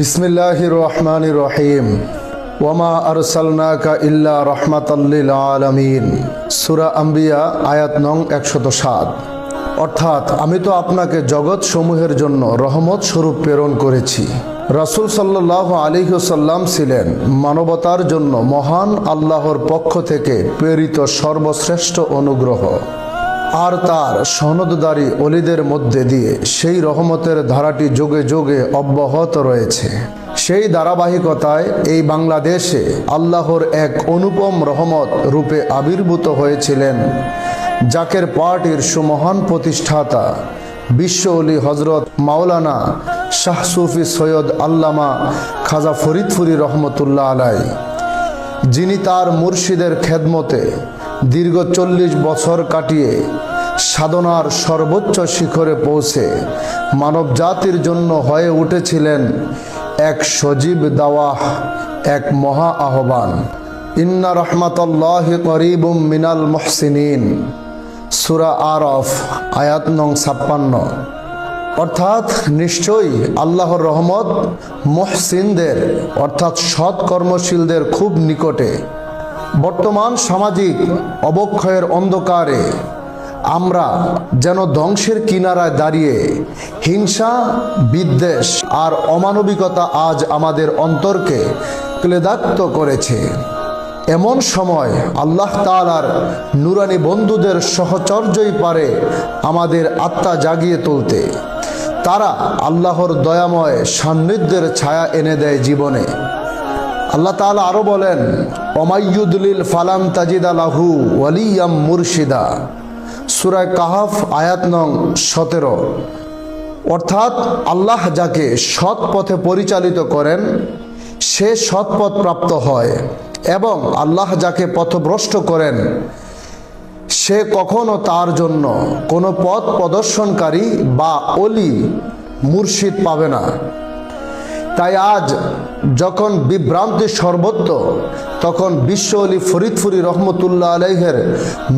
বিসমিল্লাহ রহমান রহিম ওমা আরসালনাকা ইল্লা রহমাতাল্লিল আলামিন। সুরা আম্বিয়া, আয়াত নং একশত সাত। অর্থাৎ, আমি তো আপনাকে জগৎ সমূহের জন্য রহমত স্বরূপ প্রেরণ করেছি। রাসুল সাল্লাহ আলিহসাল্লাম ছিলেন মানবতার জন্য মহান আল্লাহর পক্ষ থেকে প্রেরিত সর্বশ্রেষ্ঠ অনুগ্রহ। আর তার সনদদারি অলিদের মধ্যে দিয়ে সেই রহমতের ধারাটি যোগে যোগে অব্যাহত রয়েছে। সেই ধারাবাহিকতায় এই বাংলাদেশে আল্লাহর এক অনুপম রহমত রূপে আবির্ভূত হয়েছিলেন জাকের পার্টির সুমহান প্রতিষ্ঠাতা বিশ্ব অলি হজরত মাওলানা শাহ সুফি সৈয়দ আল্লামা খাজা ফরিদপুরি রহমতুল্লাহ আলাই যিনি তার মুর্শিদের খেদমতে দীর্ঘ চল্লিশ বছর কাটিয়ে সাধনার সর্বোচ্চ শিখরে পৌঁছে মানব জাতির জন্য হয়ে উঠেছিলেন এক সজীব দাওয়াহ, এক মহা আহ্বান। ইন্না রহমাতল্লাহ করিবুম মিনাল মহসিনিন। সুরা আরফ, আয়াত নং ছাপ্পান্ন। অর্থাৎ নিশ্চয়ই আল্লাহর রহমত মহসিনদের, অর্থাৎ সৎ কর্মশীলদের খুব নিকটে। বর্তমান সামাজিক অবক্ষয়ের অন্ধকারে আমরা যেন ধ্বংসের কিনারায় দাঁড়িয়ে হিংসা, বিদ্বেষ আর অমানবিকতা আজ আমাদের অন্তরকে ক্লেদাক্ত করেছে। এমন সময় আল্লাহ তালার নুরানি বন্ধুদের সহচর্যই পারে আমাদের আত্মা জাগিয়ে তুলতে। তারা আল্লাহর দয়াময় সান্নিধ্যের ছায়া এনে দেয় জীবনে। আল্লাহ তালা আরও বলেন অমাইয়ুদলিল ফালাম তাজিদ আলাহু ওয়ালিয়াম মুর্শিদা। সুরায় কাহাফ আয়াত নং সতেরো। অর্থাৎ আল্লাহ যাকে সৎ পথে পরিচালিত করেন, সে সৎ পথ প্রাপ্ত হয় এবং আল্লাহ যাকে পথভ্রষ্ট করেন, সে কখনো তার জন্য কোনো পথ প্রদর্শনকারী বা অলি মুর্শিদ পাবে না। তাই আজ যখন বিভ্রান্তি সর্বত্র, তখন বিশ্ব অলি ফরিদফুরি রহমতুল্লাহ আলহের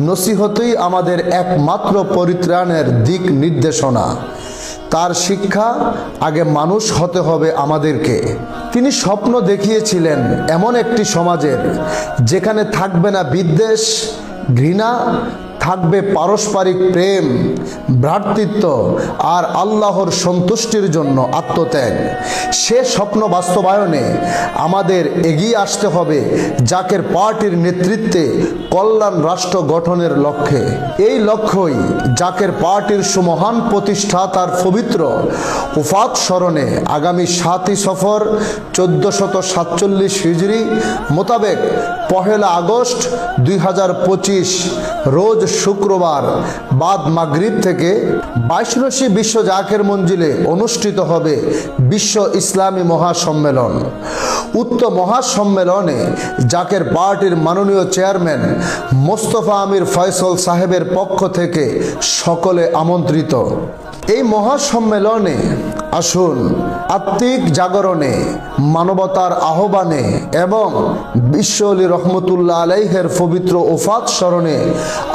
নসিহতই আমাদের একমাত্র পরিত্রাণের দিক নির্দেশনা। তার শিক্ষা আগে মানুষ হতে হবে আমাদেরকে। তিনি স্বপ্ন দেখিয়েছিলেন এমন একটি সমাজের, যেখানে থাকবে না বিদ্বেষ, ঘৃণা থাকবে পারস্পরিক প্রেম, ভ্রাতৃত্ব আর আল্লাহর সন্তুষ্টির জন্য আত্মত্যাগ। সে স্বপ্ন বাস্তবায়নে আমাদের এগিয়ে আসতে হবে জাকের পার্টির নেতৃত্বে কল্যাণ রাষ্ট্র গঠনের লক্ষ্যে। এই লক্ষ্যই জাকের পার্টির সুমহান প্রতিষ্ঠাতার পবিত্র উফাত স্মরণে আগামী সাতই সফর, চোদ্দশত সাতচল্লিশ হিজড়ি মোতাবেক পহেলা আগস্ট দুই হাজার পঁচিশ, রোজ শুক্রবার বাদ মাগরিব থেকে বাইশরশি বিশ্ব জাকের মঞ্জিলে অনুষ্ঠিত হবে বিশ্ব ইসলামী মহাসম্মেলন। উক্ত মহাসম্মেলনে জাকের পার্টির মাননীয় চেয়ারম্যান মোস্তফা আমির ফয়সল সাহেবের পক্ষ থেকে সকলে আমন্ত্রিত। এই মহাসম্মেলনে আসুন আত্মিক জাগরণে, মানবতার আহ্বানে এবং বিশ্ব আলী রহমতুল্লাহ আলাইহের পবিত্র ওফাত স্মরণে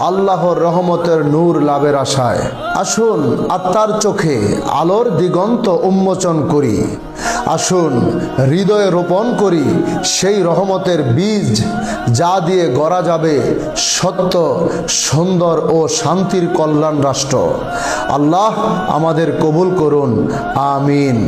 আল্লাহর রহমতের নূর লাভের আশায়। আসুন আত্মার চোখে আলোর দিগন্ত উন্মোচন করি। আসুন, হৃদয়ে রোপণ করি সেই রহমতের বীজ যা দিয়ে গড়া যাবে সত্য, সুন্দর ও শান্তির কল্যাণ রাষ্ট্র। আল্লাহ আমাদের কবুল করুন, আমিন।